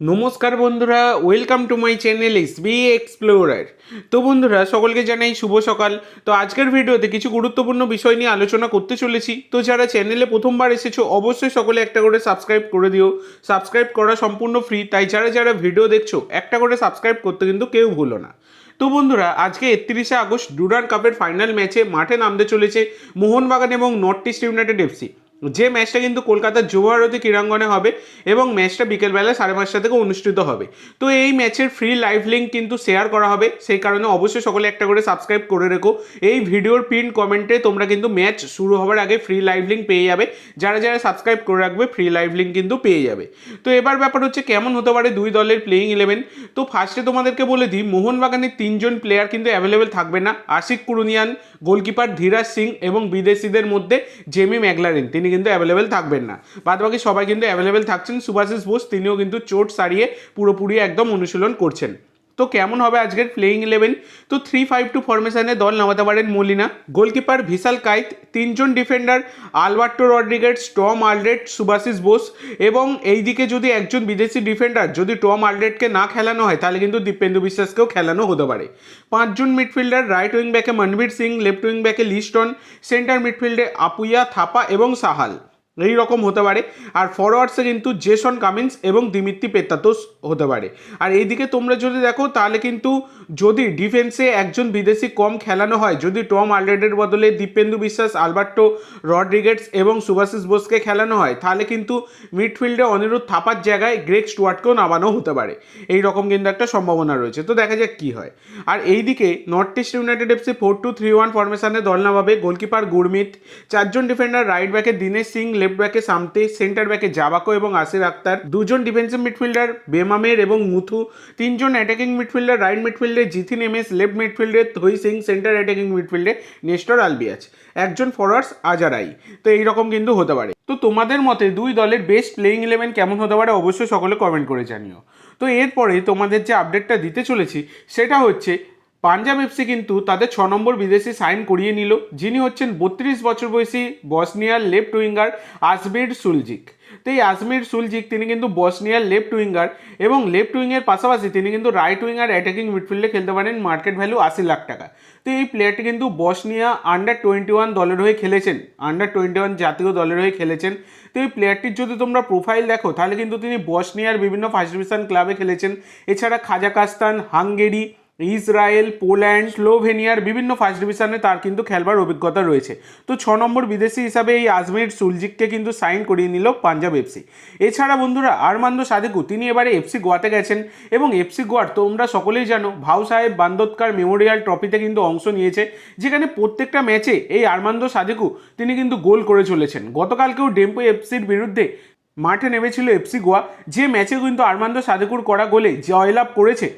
নমস্কার বন্ধুরা welcome to my channel S B explorer তো বন্ধুরা, সকলকে জানাই শুভ সকাল। তো আজকের ভিডিওতে কিছু গুরুত্বপূর্ণ বিষয় নিয়ে আলোচনা করতে চলেছি। তো যারা চ্যানেলে প্রথমবার এসেছ, অবশ্যই সকলে একটা করে সাবস্ক্রাইব করে দিও। সাবস্ক্রাইব করা সম্পূর্ণ ফ্রি তাই যারা যারা ভিডিও দেখছ, একটা করে সাবস্ক্রাইব করতে কিন্তু কেউ ভুলো না। তো বন্ধুরা, আজকে একত্রিশে আগস্ট ডুরান কাপের ফাইনাল ম্যাচে মাঠে নামতে চলেছে মোহনবাগান এবং নর্থ ইস্ট ইউনাইটেড এফসি যে ম্যাচটা কিন্তু কলকাতার যুবভারতী ক্রীড়াঙ্গনে হবে এবং ম্যাচটা বিকেলবেলা সাড়ে পাঁচটা থেকে অনুষ্ঠিত হবে। তো এই ম্যাচের ফ্রি লাইভ লিঙ্ক কিন্তু শেয়ার করা হবে। সেই কারণে অবশ্যই সকলে একটা করে সাবস্ক্রাইব করে রেখো। এই ভিডিওর পিন কমেন্টে তোমরা কিন্তু ম্যাচ শুরু হওয়ার আগে ফ্রি লাইভ লিঙ্ক পেয়ে যাবে। যারা যারা সাবস্ক্রাইব করে রাখবে ফ্রি লাইভ লিঙ্ক কিন্তু পেয়ে যাবে। তো এবার ব্যাপার হচ্ছে কেমন হতে পারে দুই দলের প্লেয়িং ইলেভেন তো ফার্স্টে তোমাদেরকে বলে দিই, মোহনবাগানের তিনজন প্লেয়ার কিন্তু অ্যাভেলেবেল থাকবে না। আশিক কুরুনিয়ান গোলকিপার ধীরাজ সিং এবং বিদেশিদের মধ্যে জেমি ম্যাগলারিন তিনি কিন্তু অ্যাভেলেবেল থাকবেন না। বাদ বাকি সবাই কিন্তু অ্যাভেলেবেল থাকছেন। সুভাষিস বোস তিনিও কিন্তু চোট সারিয়ে পুরোপুরি একদম অনুশীলন করছেন। তো কেমন হবে আজকের প্লেয়িং ইলেভেন তো থ্রি ফাইভ টু ফরমেশনে দল নামাতে পারেন মলিনা। গোলকিপার ভিশাল কাইত, তিনজন defender Alberto Rodriguez Tom Aldred Subhasish Bose এবং এইদিকে যদি একজন বিদেশি ডিফেন্ডার যদি টম আলডেটকে না খেলানো হয়, তাহলে কিন্তু দীপেন্দু বিশ্বাসকেও খেলানো হতে পারে। পাঁচজন মিডফিল্ডার রাইট উইং ব্যাকে মনবীর সিং লেফট উইং ব্যাকে লিস্টন সেন্টার মিডফিল্ডে আপুইয়া, থাপা এবং সাহাল। এই রকম হতে পারে। আর ফরওয়ার্ডসে কিন্তু জেসন কামিন্স এবং দিমিত্তি পেত্তাতোস হতে পারে। আর এইদিকে তোমরা যদি দেখো, তাহলে কিন্তু যদি ডিফেন্সে একজন বিদেশি কম খেলানো হয়, যদি টম আলরেডের বদলে দীপেন্দু বিশ্বাস আলবার্টো রড্রিগেটস এবং সুভাশিস বোসকে খেলানো হয়, তাহলে কিন্তু মিডফিল্ডে অনিরুদ্ধ থাপার জায়গায় গ্রেক স্টুয়ার্টকেও নামানো হতে পারে। এই রকম কিন্তু একটা সম্ভাবনা রয়েছে। তো দেখা যাক কী হয়। আর এইদিকে North East United FC four two three one ফরমেশনে দল নামাবে গোলকিপার গুরমিত চারজন ডিফেন্ডার রাইট ব্যাকে দীনেশ সিং লেফট ব্যাকে সামতে, সেন্টার ব্যাকে জাবাকো এবং আসির আক্তার, দুজন ডিফেন্সিভ মিডফিল্ডার বেমামের এবং মুথু, তিনজন অ্যাটাকিং মিডফিল্ডার রাইট মিডফিল্ডে জিথিন এমএস লেফট মিডফিল্ডে থই সিং, সেন্টার অ্যাটাকিং মিডফিল্ডে নেস্টর আলবিয়াজ। একজন ফরওয়ার্ডস আজারাই তো এইরকম কিন্তু হতে পারে। তো তোমাদের মতে দুই দলের বেস্ট প্লেয়িং ইলেভেন কেমন হতে পারে অবশ্যই সকলে কমেন্ট করে জানিও। তো এরপরে তোমাদের যে আপডেটটা দিতে চলেছি, সেটা হচ্ছে পাঞ্জাব এফসি কিন্তু তাদের ছ নম্বর বিদেশি সাইন করিয়ে নিল, যিনি হচ্ছেন বত্রিশ বছর বয়সী বসনিয়ার লেফট উইঙ্গার আসবির সুলজিক। তো এই আসমির সুলজিক, তিনি কিন্তু বসনিয়ার লেফট উইঙ্গার এবং লেফট উইংয়ের পাশাপাশি তিনি কিন্তু রাইট উইঙ্গার অ্যাটাকিং মিডফিল্ডে খেলতে পারেন মার্কেট ভ্যালু আশি লাখ টাকা। তো এই প্লেয়ারটি কিন্তু বসনিয়া আন্ডার টোয়েন্টি ওয়ান দলের হয়ে খেলেছেন আন্ডার টোয়েন্টি ওয়ান জাতীয় দলের হয়ে খেলেছেন। তো এই প্লেয়ারটির যদি তোমরা প্রোফাইল দেখো, তাহলে কিন্তু তিনি বসনিয়ার বিভিন্ন ফার্স্ট ডিভিশন ক্লাবে খেলেছেন। এছাড়া খাজাকাস্তান, হাঙ্গেরি ইসরায়েল, পোল্যান্ড স্লোভেনিয়ার বিভিন্ন ফার্স্ট ডিভিশনে তার কিন্তু খেলবার অভিজ্ঞতা রয়েছে। তো ছ নম্বর বিদেশি হিসাবে এই আজমির সুলজিককে কিন্তু সাইন করিয়ে নিল পাঞ্জাব এফসি এছাড়া বন্ধুরা, আরমান্দ সাদেকু, তিনি এবারে এফসি গোয়াতে গেছেন এবং এফসি গোয়ার তোমরা সকলেই জানো, ভাউ সাহেব বান্দোদকার মেমোরিয়াল ট্রফিতে কিন্তু অংশ নিয়েছে, যেখানে প্রত্যেকটা ম্যাচে এই আরমান্দ সাদেকু তিনি কিন্তু গোল করে চলেছেন। গতকালকেও ডেম্পো এফসির বিরুদ্ধে মাঠে নেমেছিল এফসি গোয়া, যে ম্যাচে কিন্তু আরমান্দ সাদেকুর করা গোলে জয়লাভ করেছে।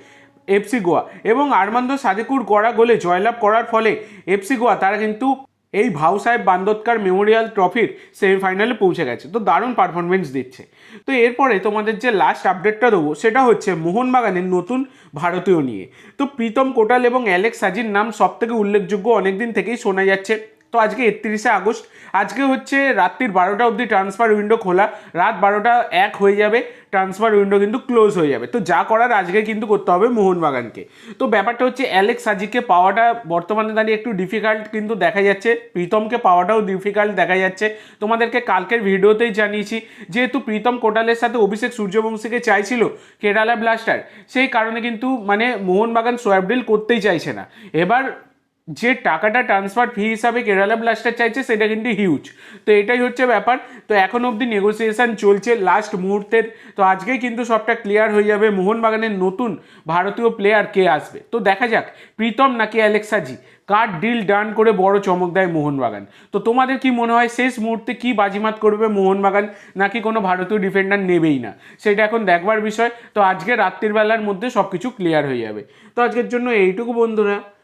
এফসি গোয়া এবং আরমান্দ সাদেকুর করা গোলে জয়লাভ করার ফলে এফসি গোয়া, তারা কিন্তু এই ভাউ সাহেব বান্দোদকার মেমোরিয়াল ট্রফির সেমিফাইনালে পৌঁছে গেছে। তো দারুণ পারফরমেন্স দিচ্ছে। তো এরপরে তোমাদের যে লাস্ট আপডেটটা দেবো, সেটা হচ্ছে মোহনবাগানের নতুন ভারতীয় নিয়ে। তো প্রীতম কোটাল এবং অ্যালেক্স সাজির নাম সব থেকে উল্লেখযোগ্য অনেকদিন থেকেই শোনা যাচ্ছে। তো আজকে একত্রিশে আগস্ট, আজকে হচ্ছে রাত্রির বারোটা অবধি ট্রান্সফার উইন্ডো খোলা। রাত বারোটা এক হয়ে যাবে ট্রান্সফার উইন্ডো কিন্তু ক্লোজ হয়ে যাবে। তো যা করার আজকে কিন্তু করতে হবে মোহনবাগানকে। তো ব্যাপারটা হচ্ছে অ্যালেক্স সাজিকে পাওয়াটা বর্তমানে দাঁড়িয়ে একটু ডিফিকাল্ট কিন্তু দেখা যাচ্ছে। প্রীতমকে পাওয়াটাও ডিফিকাল্ট দেখা যাচ্ছে। তোমাদেরকে কালকের ভিডিওতেই জানিয়েছি, যেহেতু প্রীতম কোটালের সাথে অভিষেক সূর্যবংশীকে চাইছিল কেরালা ব্লাস্টার সেই কারণে কিন্তু মানে মোহনবাগান সোয়াব ডিল করতেই চাইছে না। এবার যে টাকাটা ট্রান্সফার ফি হিসাবে কেরালা ব্লাস্টার চাইছে, সেটা কিন্তু হিউজ তো এটাই হচ্ছে ব্যাপার। তো এখন অবধি নেগোসিয়েশন চলছে লাস্ট মুহূর্তের। তো আজকেই কিন্তু সবটা ক্লিয়ার হয়ে যাবে। মোহনবাগানের নতুন ভারতীয় প্লেয়ার কে আসবে? তো দেখা যাক, প্রীতম নাকি অ্যালেক্সাজি? কার ডিল ডান করে বড় চমক দেয় মোহনবাগান? তো তোমাদের কি মনে হয়, শেষ মুহূর্তে কি বাজিমাত করবে মোহনবাগান? নাকি কোনো ভারতীয় ডিফেন্ডার নেবেই না? সেটা এখন দেখবার বিষয়। তো আজকে রাত্রির বেলার মধ্যে সব কিছু ক্লিয়ার হয়ে যাবে। তো আজকের জন্য এইটুকু বন্ধুরা।